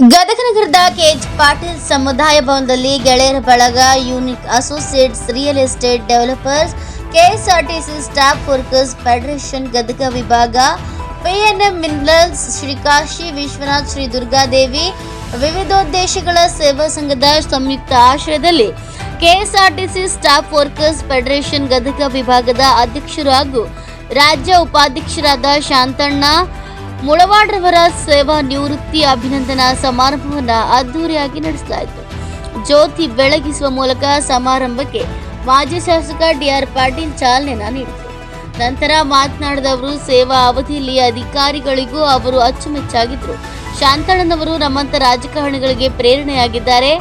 ಗದಗ ನಗರದ ಕೆಎಚ್ ಪಾಟೀಲ್ ಸಮುದಾಯ ಭವನದಲ್ಲಿ ಗೆಳೆಯರ ಬಳಗ unique associates real estate developers, KSRTC staff workers federation Gadag ವಿಭಾಗ ಪಿಎನ್ಎಂ ಮಿನರಲ್ಸ್ ಶ್ರೀ ಕಾಶಿ ವಿಶ್ವನಾಥ್ ಶ್ರೀ ದುರ್ಗಾದೇವಿ, ವಿವಿಧೋದ್ದೇಶಗಳ ಸೇವಾ ಸಂಘದ ಸಂಯುಕ್ತ ಆಶ್ರಯದಲ್ಲಿ KSRTC staff workers federation Gadag ವಿಭಾಗದ ಅಧ್ಯಕ್ಷರು ಹಾಗೂ ರಾಜ್ಯ ಉಪಾಧ್ಯಕ್ಷರಾದ ಶಾಂತಣ್ಣ ಮುಳವಾಡ್ರವರ ಸೇವಾ ನಿವೃತ್ತಿ ಅಭಿನಂದನಾ ಸಮಾರಂಭವನ್ನು ಅದ್ದೂರಿಯಾಗಿ ನಡೆಸಲಾಯಿತು. ಜ್ಯೋತಿ ಬೆಳಗಿಸುವ ಮೂಲಕ ಸಮಾರಂಭಕ್ಕೆ ಮಾಜಿ ಶಾಸಕ ಡಿಆರ್ ಪಾಟೀಲ್ ಚಾಲನೆ ನೀಡಿದರು. ನಂತರ ಮಾತನಾಡಿದ ಅವರು ಸೇವಾ ಅವಧಿಯಲ್ಲಿ ಅಧಿಕಾರಿಗಳಿಗೂ ಅವರು ಅಚ್ಚುಮೆಚ್ಚಾಗಿದ್ದರು. ಶಾಂತಣ್ಣನವರು ನಮ್ಮಂತ ರಾಜಕಾರಣಿಗಳಿಗೆ ಪ್ರೇರಣೆಯಾಗಿದ್ದಾರೆ.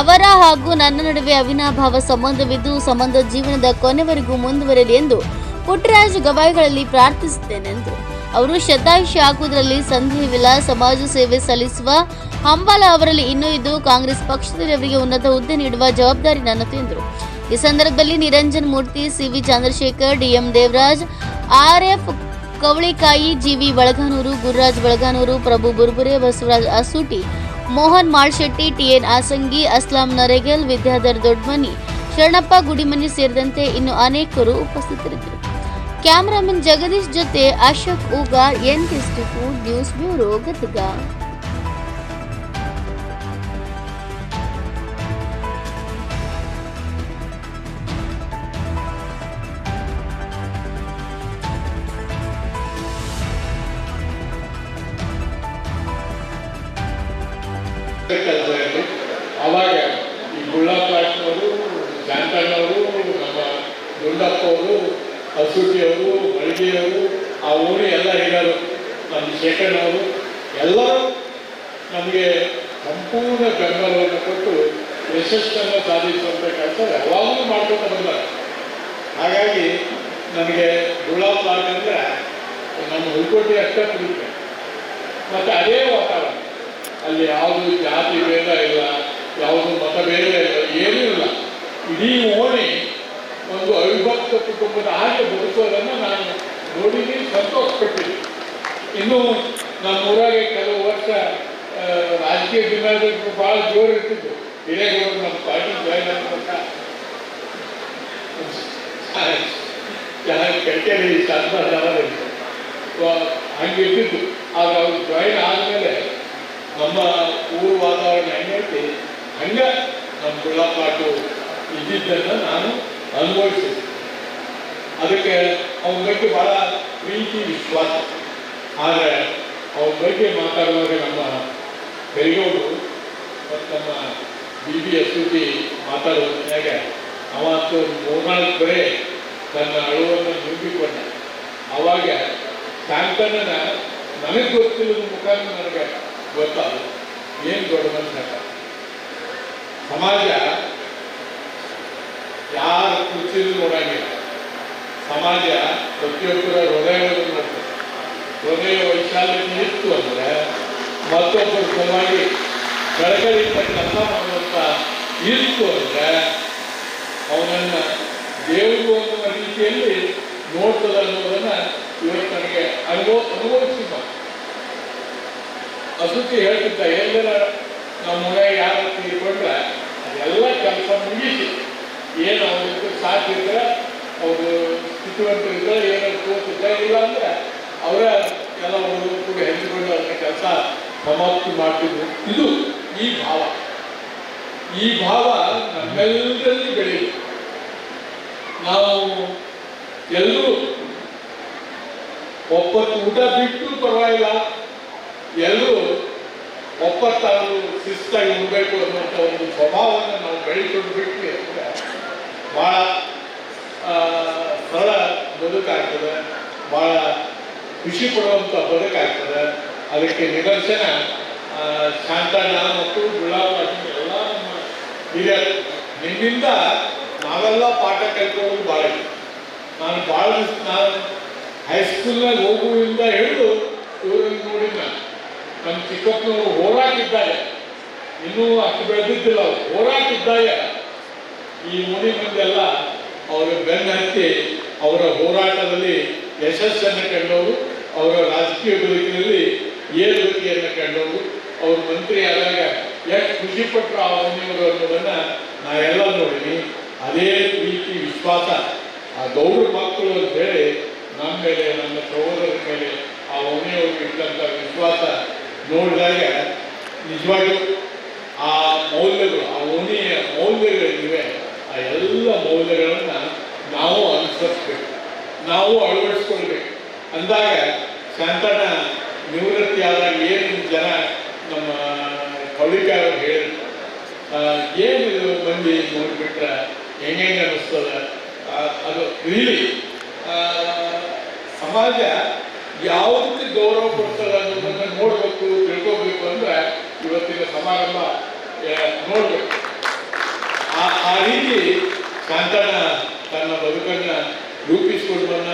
ಅವರ ಹಾಗೂ ನನ್ನ ನಡುವೆ ಅವಿನಾಭಾವ ಸಂಬಂಧವಿದ್ದು ಸಂಬಂಧ ಜೀವನದ ಕೊನೆವರೆಗೂ ಮುಂದುವರೆಯಲಿ ಎಂದು ಪುಟ್ಟರಾಜು ಗವಾಯಿಗಳಲ್ಲಿ ಪ್ರಾರ್ಥಿಸುತ್ತೇನೆಂದರು ಅವರು ಶತಾಯುಷಿ ಹಾಕುವುದರಲ್ಲಿ ಸಂದೇಹವಿಲ್ಲ ಸಮಾಜ ಸೇವೆ ಸಲ್ಲಿಸುವ ಹಂಬಲ ಅವರಲ್ಲಿ ಇನ್ನೂ ಇದ್ದು ಕಾಂಗ್ರೆಸ್ ಪಕ್ಷದಲ್ಲಿ ಉನ್ನತ ಹುದ್ದೆ ನೀಡುವ ಜವಾಬ್ದಾರಿ ನನ್ನದು ಎಂದರು ಈ ಸಂದರ್ಭದಲ್ಲಿ Niranjan Murthy, CV Chandrashekar, DM Devaraj, RF Kavalikayi, GV Balaganur, Gururaj Balaganur, Prabhu Burbure, Basavaraj Asooti, Mohan Malshetti, TN Asangi, Aslam Naregal, Vidyadhar Dodmani, Sharanappa Gudimani ಸೇರಿದಂತೆ ಇನ್ನು ಅನೇಕರು ಉಪಸ್ಥಿತರಿದ್ದರು. ಕ್ಯಾಮರಾಮನ್ ಜಗದೀಶ್ ಜೊತೆ Ashok Ugar N news bureau Gadag ಕೆಲಸ ಇತ್ತು ಅವಾಗ ಈ ಗುಳ್ಳಪ್ಪಾಟ್ನವರು ಶಾಂತಣ್ಣವರು ನಮ್ಮ ಗುಂಡಪ್ಪ ಅವರು ಹಸುಟಿಯವರು ಮಳಿಗೆಯವರು ಆ ಊರು ಎಲ್ಲ ಹಿರಿಯರು ನಮ್ಮ ಶೇಖರ್ನವರು ಎಲ್ಲರೂ ನಮಗೆ ಸಂಪೂರ್ಣ ಬೆಂಬಲವನ್ನು ಕೊಟ್ಟು ಯಶಸ್ಸನ್ನು ಸಾಧಿಸುವಂಥ ಕೆಲಸ ಯಾವಾಗಲೂ ಮಾಡ್ಕೊಂಡು ಬಂದಾರೆ. ಹಾಗಾಗಿ ನನಗೆ ಪಾರ್ಕ್ ಅಂದರೆ ನಮ್ಮ ಹುಲ್ಕೋಟಿ ಅಷ್ಟೇ ಕುಡಿತು ಮತ್ತು ಅದೇ ವಾತಾವರಣ. ಅಲ್ಲಿ ಯಾವುದು ಜಾತಿ ಭೇದ ಇಲ್ಲ, ಯಾವುದು ಮತ ಭೇದ ಇಲ್ಲ, ಏನೂ ಇಲ್ಲ. ಇಡೀ ಓಣಿ ಒಂದು ಅವಿಭಕ್ತ ಕುಟುಂಬದ ಹಾಗೆ ಬದುಕೋದನ್ನು ನಾನು ನೋಡಿದ್ದೀನಿ, ಸಂತೋಷಪಟ್ಟಿದ್ದೀನಿ. ಇನ್ನು ನಮ್ಮ ಊರಾಗೆ ಕೆಲವು ವರ್ಷ ರಾಜಕೀಯ ಜಿಲ್ಲಾಡಳಿತ ಭಾಳ ಜೋರು ಇರ್ತಿದ್ದು. ಹಿರೇಗೌಡರು ನಮ್ಮ ಪಾರ್ಟಿ ಜಾಯ್ನ್ ಕಟ್ಟೇರಿ ಶಾಸನ ಹಂಗೆ ಇರ್ತಿದ್ದು ಆಗ ಅವ್ರು ಜಾಯಿನ್ ಆದಮೇಲೆ ನಮ್ಮ ಊರು ವಾತಾವರಣ ಹೆಂಗೈತಿ? ಹಂಗ ನಮ್ಮ ಗುಳ್ಳಪಾಟು ಇದ್ದಿದ್ದನ್ನು ನಾನು ಅನುಭವಿಸಿದೆ. ಅದಕ್ಕೆ ಅವನ ಬಗ್ಗೆ ಬಹಳ ಪ್ರೀತಿ, ವಿಶ್ವಾಸ. ಆದರೆ ಅವನ ಬಗ್ಗೆ ಮಾತಾಡುವಾಗ ನಮ್ಮ ಬೆರಿಗೌಡರು ಮತ್ತು ನಮ್ಮ ಬಿ ಬಿ ಎಸ್ ಟಿ ಮಾತಾಡುವ ಹೊತ್ನ್ಯಾಗ ಅವತ್ತು ಮೂರ್ನಾಲ್ಕು ಬರೇ ತನ್ನ ಅಳುವನ್ನು ನುಂಗಿಕೊಂಡ. ಅವಾಗ ಶಾಂತಣ್ಣನ ನನಗೆ ಗೊತ್ತಿಲ್ಲದ ಮುಖಾಂತರ ನನಗೆ ಗೊತ್ತಾಗ ಏನು ದೊಡ್ಡ ಸಮಾಜ ಯಾರ ಕುರ್ಚಿನೂ ನೋಡಂಗಿಲ್ಲ ಸಮಾಜ ಪ್ರತಿಯೊಬ್ಬರ ಹೃದಯವನ್ನು ನೋಡ್ತದೆ. ಹೃದಯ ವೈಶಾಲ್ಯತೆ ಇತ್ತು ಅಂದರೆ ಮತ್ತೊಬ್ಬರು ಸಲುವಾಗಿ ಕಳಕಳಿಯಿಂದ ಕೆಲಸ ಮಾಡುವಂಥ ಇತ್ತು ಅಂದರೆ ಅವನನ್ನು ದೇವರು ಅನ್ನುವ ರೀತಿಯಲ್ಲಿ ನೋಡ್ತದೆ ಅನ್ನೋದನ್ನು ಇವತ್ತು ನನಗೆ ಅನುಭವ ಅನುಭವಿಸಿದ ಅಸುತಿ ಹೇಳ್ತಿದ್ದ ಎಲ್ಲರ ನಮ್ಮ ಮನೆ ಯಾರು ತೀರ್ಕೊಂಡ್ರೆ ಅದೆಲ್ಲ ಕೆಲಸ ಮುಗಿಸಿ, ಏನು ಅವ್ರಿಗೆ ಸಾಧ್ಯ ಇದ್ರೆ ಅವರು ಸ್ಥಿತಿವಂತರಿದ್ರೆ ಏನಾದ್ರು ತೋರಿಸಿದ್ರೆ ಇಲ್ಲ ಅಂದರೆ ಅವರೇ ಎಲ್ಲ ಹುಡುಗರು ಕೂಡ ಹೆಚ್ಚಿಕೊಂಡು ಅದನ್ನ ಕೆಲಸ ಸಮಾಪ್ತಿ ಮಾಡ್ತಿದ್ರು. ಇದು ಈ ಭಾವ. ಈ ಭಾವ ನಮ್ಮೆಲ್ಲರಲ್ಲಿ ಬೆಳೆಯಿತು. ನಾವು ಎಲ್ಲರೂ ಒಪ್ಪತ್ತು ಊಟ ಬಿಟ್ಟು ಪರವಾಗಿಲ್ಲ. ಎಲ್ಲರೂ ಒಪ್ಪತ್ತಾರು ಶಿಸ್ತಾಗಿ ಇರಬೇಕು ಅನ್ನುವಂಥ ಒಂದು ಸ್ವಭಾವವನ್ನು ನಾವು ಬೆಳೆಸ್ಕೊಂಡು ಬಿಟ್ವಿ. ಅಂದರೆ ಭಾಳ ಸರಳ ಬದುಕಾಗ್ತದೆ, ಭಾಳ ಖುಷಿ ಪಡುವಂಥ ಬದುಕಾಗ್ತದೆ. ಅದಕ್ಕೆ ನಿದರ್ಶನ ಶಾಂತಣ್ಣ ಮತ್ತು ಗುಲಾಬಾಜಿ ಎಲ್ಲ ನಮ್ಮ ಹಿರಿಯರು ನಿಮ್ಮಿಂದ ನಾವೆಲ್ಲ ಪಾಠ ಕಲ್ತ್ಕೊಳ್ಳೋದು ಭಾಳ ನಾನು ಭಾಳ ನಾನು ಹೈಸ್ಕೂಲ್ನಾಗ ಹೋಗುವಿಂದ ಹಿಡಿದು ಇವ್ರನ್ನ ನೋಡಿ ನಾನು. ನಮ್ಮ ಚಿಕ್ಕಪ್ಪನವರು ಹೋರಾಟಿದ್ದಾರೆ ಇನ್ನೂ ಅಷ್ಟು ಬೆಳೆದಿದ್ದಿಲ್ಲ, ಅವರು ಹೋರಾಟಿದ್ದಾಗ ಈ ಮುನಿ ಮಂದೆಲ್ಲ ಅವರು ಬೆನ್ನ ಅವರ ಹೋರಾಟದಲ್ಲಿ ಯಶಸ್ಸನ್ನು ಕಂಡವರು, ಅವರ ರಾಜಕೀಯ ಬದುಕಿನಲ್ಲಿ ಏರುಗತಿಯನ್ನು ಕಂಡವರು, ಅವರು ಮಂತ್ರಿ ಆದಾಗ ಎಷ್ಟು ಖುಷಿಪಟ್ಟರು ಆ ಮುನಿಯವರು ಅನ್ನೋದನ್ನು ನಾವೆಲ್ಲ ನೋಡಿನಿ. ಅದೇ ಪ್ರೀತಿ, ವಿಶ್ವಾಸ, ಆ ಗೌರವ ಮಕ್ಕಳು ಅಂತ ಹೇಳಿ ನಮ್ಮ ಮೇಲೆ, ನಮ್ಮ ಸಹೋದರರ ಮೇಲೆ ಆ ಅವನಿಯವ್ರಿಗೆ ಇಟ್ಟಂಥ ವಿಶ್ವಾಸ ನೋಡಿದಾಗ ನಿಜವಾಗಿ ಆ ಮೌಲ್ಯಗಳು, ಆ ಮುನಿಯ ಮೌಲ್ಯಗಳಿವೆ ಆ ಎಲ್ಲ ಮೌಲ್ಯಗಳನ್ನು ನಾವು ಅನುಸರಿಸ್ಬೇಕು. ನಾವು ಅಳವಡಿಸ್ಕೊಳ್ಬೇಕು. ಅಂದಾಗ ಶಾಂತಣ್ಣ ನಿವೃತ್ತಿ ಆದಾಗ ಏನು ಜನ ನಮ್ಮ ಕವಿಕಾರರು ಹೇಳಿದ್ರು? ಏನು ಇದು ಮಂದಿ ನೋಡಿಬಿಟ್ರೆ? ಹೆಂಗೆ ಅನ್ನಿಸ್ತದ? ಆ, ಅದು ರೀಲಿ ಸಮಾಜ ಯಾವುದಕ್ಕೆ ಗೌರವ ಕೊಡ್ತದೆ ಅನ್ನೋದನ್ನ ನೋಡಬೇಕು ತಿಳ್ಕೋಬೇಕು ಅಂದ್ರೆ ಇವತ್ತಿನ ಸಮಾರಂಭ ನೋಡ್ಬೇಕು. ಆ ರೀತಿ ಶಾಂತಣ್ಣ ತನ್ನ ಬದುಕನ್ನ ರೂಪಿಸ್ಕೊಂಡು ಬಂದ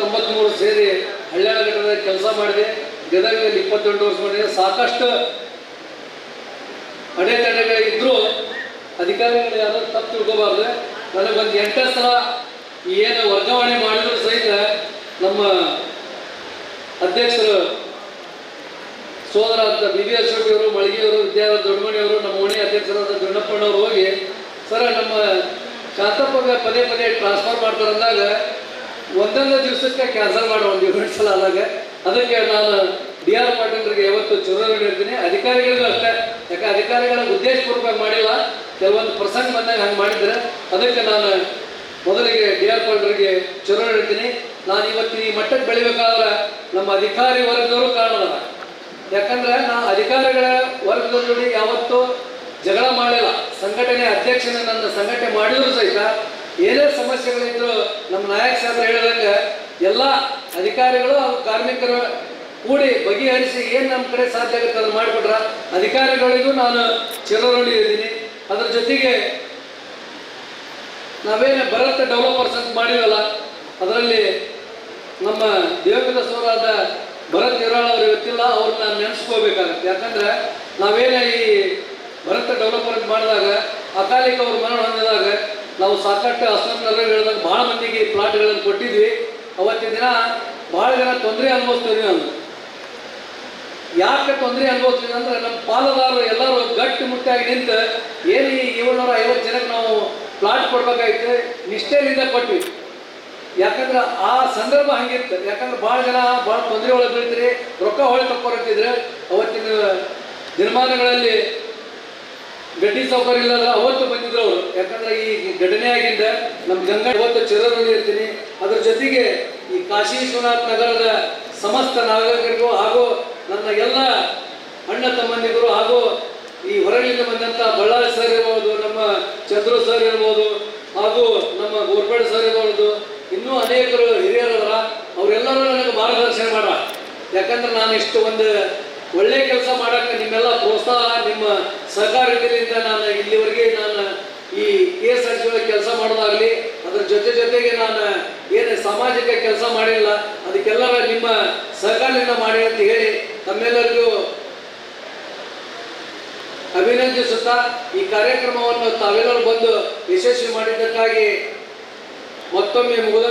ತೊಂಬತ್ಮೂರು ಸೇರಿ ಹಳ್ಳಿಯ ಘಟಕದಲ್ಲಿ ಕೆಲಸ ಮಾಡಿದೆ. ಗದಗದಲ್ಲಿ ಇಪ್ಪತ್ತೆಂಟು ವರ್ಷ ಮಾಡಿದೆ. ಸಾಕಷ್ಟು ಅಡೆತಡೆಗಳಿದ್ರು ಅಧಿಕಾರಿಗಳು ಯಾರು ತಪ್ಪು ತಿಳ್ಕೊಬಾರ್ದು. ನನಗೊಂದು ಎಂಟೇ ಸಲ ಏನು ವರ್ಗಾವಣೆ ಮಾಡಿದ್ರು ಸಹಿತ ನಮ್ಮ ಅಧ್ಯಕ್ಷರು ಸೋದರ ಬಿ ಬಿ ಎಸ್ ಅವರು ಮಳಿಗೆಯವರು ವಿದ್ಯಾವರ ನಮ್ಮ ಓಣಿ ಅಧ್ಯಕ್ಷರಾದ ದೊಡ್ಡಪ್ಪಣ್ಣವರು ಹೋಗಿ, ಸರ, ನಮ್ಮ ಶಾಂತಪ್ಪಗೆ ಪದೇ ಪದೇ ಟ್ರಾನ್ಸ್ಫರ್ ಮಾಡ್ತಾರೆ ಅಂದಾಗ, ಒಂದೊಂದು ದಿವಸಕ್ಕೆ ಕ್ಯಾನ್ಸಲ್ ಮಾಡೋ, ಒಂದು ಎರಡು ಸಲ ಆದಾಗ ಅದಕ್ಕೆ ನಾನು ಡಿ ಆರ್ ಪಾಟೀಲ್ರಿಗೆ ಯಾವತ್ತು ಚುನಾವಣೆ ಹೇಳ್ತೀನಿ. ಅಧಿಕಾರಿಗಳಿಗೂ ಅಷ್ಟೇ. ಯಾಕೆ, ಅಧಿಕಾರಿಗಳ ಉದ್ದೇಶಪೂರ್ವಕವಾಗಿ ಮಾಡಿಲ್ಲ. ಕೆಲವೊಂದು ಪ್ರಸಂಗ ಬಂದಾಗ ಹಂಗೆ ಮಾಡಿದ್ರೆ. ಅದಕ್ಕೆ ನಾನು ಮೊದಲಿಗೆ ಡಿ ಆರ್ ಪಾಟೀಲ್ರಿಗೆ ಚುನಾವಣೆ ಹೇಳ್ತೀನಿ. ನಾನು ಇವತ್ತು ಈ ಮಟ್ಟಕ್ಕೆ ಬೆಳಿಬೇಕಾದ್ರೆ ನಮ್ಮ ಅಧಿಕಾರಿ ವರ್ಗದವರು ಕಾರಣದ ಯಾಕಂದ್ರೆ ನಾ ಅಧಿಕಾರಿಗಳ ವರ್ಗದ ಜೋಡಿ ಯಾವತ್ತೂ ಜಗಳ ಮಾಡಿಲ್ಲ ಸಂಘಟನೆ ಅಧ್ಯಕ್ಷನ ನನ್ನ ಸಂಘಟನೆ ಮಾಡಿದ್ರು ಸಹಿತ. ಏನೇ ಸಮಸ್ಯೆಗಳಿದ್ರು ನಮ್ಮ ನಾಯಕ ಸಾಹೇಬರು ಹೇಳಿದಂಗೆ ಎಲ್ಲ ಅಧಿಕಾರಿಗಳು ಹಾಗೂ ಕಾರ್ಮಿಕರು ಕೂಡಿ ಬಗೆಹರಿಸಿ ಏನು ನಮ್ಮ ಕಡೆ ಸಾಧ್ಯ ಆಗುತ್ತೆ ಅದನ್ನು ಮಾಡಿಕೊಟ್ರ ಅಧಿಕಾರಿಗಳಿಗೂ ನಾನು ಚಿರಋಣಿ ಇದ್ದೀನಿ. ಅದ್ರ ಜೊತೆಗೆ ನಾವೇನು ಭರತ್ ಡೆವಲಪರ್ಸ್ ಅಂತ ಮಾಡಿವಲ್ಲ, ಅದರಲ್ಲಿ ನಮ್ಮ ದೇವಕದ ಸೋರಾದ ಭರತ್ ನಿರಾಳ್ ಅವರು ಇವತ್ತಿಲ್ಲ ಅವ್ರನ್ನ ನೆನೆಸ್ಕೋಬೇಕಾಗತ್ತೆ ಯಾಕಂದ್ರೆ ನಾವೇನೇ ಈ ಭರತ ಡೆವಲಪರ್ ಅಂತ ಮಾಡಿದಾಗ, ಅಕಾಲಿಕ ಅವ್ರ ಮರಣ ಹೊಂದಿದಾಗ, ನಾವು ಸಾಕಷ್ಟು ಅಸ್ಸಾಂನಲ್ಲಿ ಹೇಳಿದಾಗ ಭಾಳ ಮಂದಿಗೆ ಪ್ಲಾಟ್ಗಳನ್ನು ಕೊಟ್ಟಿದ್ವಿ. ಅವತ್ತಿನ ದಿನ ಭಾಳ ಜನ ತೊಂದರೆ ಅನುಭವಿಸ್ತೀವಿ ನಾವು. ಯಾಕೆ ತೊಂದರೆ ಅನುಭವಿಸ್ತೀವಿ ಅಂದ್ರೆ, ನಮ್ಮ ಪಾಲುದಾರರು ಎಲ್ಲರೂ ಗಟ್ಟಿ ಮುಟ್ಟಾಗಿ ನಿಂತು, ಏನು ಈ ಏಳ್ನೂರ ಐವತ್ತು ಜನಕ್ಕೆ ನಾವು ಪ್ಲಾಟ್ ಕೊಡ್ಬೇಕಾಗಿತ್ತು ನಿಷ್ಠೆಯಿಂದ ಕೊಟ್ವಿ. ಯಾಕಂದ್ರೆ ಆ ಸಂದರ್ಭ ಹಂಗಿತ್ತು. ಯಾಕಂದ್ರೆ ಭಾಳ ಜನ ಭಾಳ ತೊಂದರೆ ಒಳಗೆ ಬೀಳ್ತೀರಿ. ರೊಕ್ಕ ಹೊಳೆ ಅವತ್ತಿನ ದಿನಮಾನಗಳಲ್ಲಿ ಗಡ್ಡಿ ಸೌಕರ್ಯ ಇಲ್ಲಲ್ಲ ಅವತ್ತು ಬಂದಿದ್ರು ಅವರು. ಯಾಕಂದ್ರೆ ಈ ಘಟನೆ ಆಗಿಂದ ನಮ್ಮ ಗಂಗಾ ಇವತ್ತು ಚಿರದಲ್ಲಿ ಇರ್ತೀನಿ. ಅದ್ರ ಜೊತೆಗೆ ಈ ಕಾಶಿ ವಿಶ್ವನಾಥ್ ನಗರದ ಸಮಸ್ತ ನಾಗರಿಕರಿಗೂ ಹಾಗೂ ನನ್ನ ಎಲ್ಲ ಅಣ್ಣ ತಮ್ಮಂದಿಗರು ಹಾಗೂ ಈ ಹೊರಗಿಂದ ಬಂದಂತ ಬಳ್ಳಾರಿ ಸರ್ ಇರ್ಬೋದು, ನಮ್ಮ ಚಂದ್ರು ಸರ್ ಇರ್ಬೋದು ಹಾಗೂ ನಮ್ಮ ಗೋರ್ಬೇಡ್ ಸರ್ ಇರ್ಬೋದು ಇನ್ನೂ ಅನೇಕರು ಹಿರಿಯರವರ, ಅವರೆಲ್ಲರೂ ನನಗೆ ಮಾರ್ಗದರ್ಶನ ಮಾಡ ಯಾಕಂದ್ರೆ ನಾನು ಇಷ್ಟು ಒಂದು ಒಳ್ಳೆ ಕೆಲಸ ಮಾಡಕ್ಕೆ ನಿಮ್ಮೆಲ್ಲ ಪ್ರೋತ್ಸಾಹ, ನಿಮ್ಮ ಸಹಕಾರದಿಂದ ನಾನು ಇಲ್ಲಿವರೆಗೆ ನಾನು ಈ ಕೆ ಎಸ್ ಆರ್ ಸಿ ಕೆಲಸ ಮಾಡೋದಾಗ್ಲಿ, ಅದ್ರ ಜೊತೆ ಜೊತೆಗೆ ನಾನು ಏನು ಸಾಮಾಜಿಕ ಕೆಲಸ ಮಾಡಿಲ್ಲ ಅದಕ್ಕೆಲ್ಲ ನಿಮ್ಮ ಸಹಕಾರದಿಂದ ಮಾಡಿ ಅಂತ ಹೇಳಿ ತಮ್ಮೆಲ್ಲರಿಗೂ ಅಭಿನಂದಿಸುತ್ತಾ, ಈ ಕಾರ್ಯಕ್ರಮವನ್ನು ತಾವೆಲ್ಲರೂ ಬಂದು ಯಶಸ್ವಿ ಮಾಡಿದ್ದಕ್ಕಾಗಿ మొత్తం మేము కూడా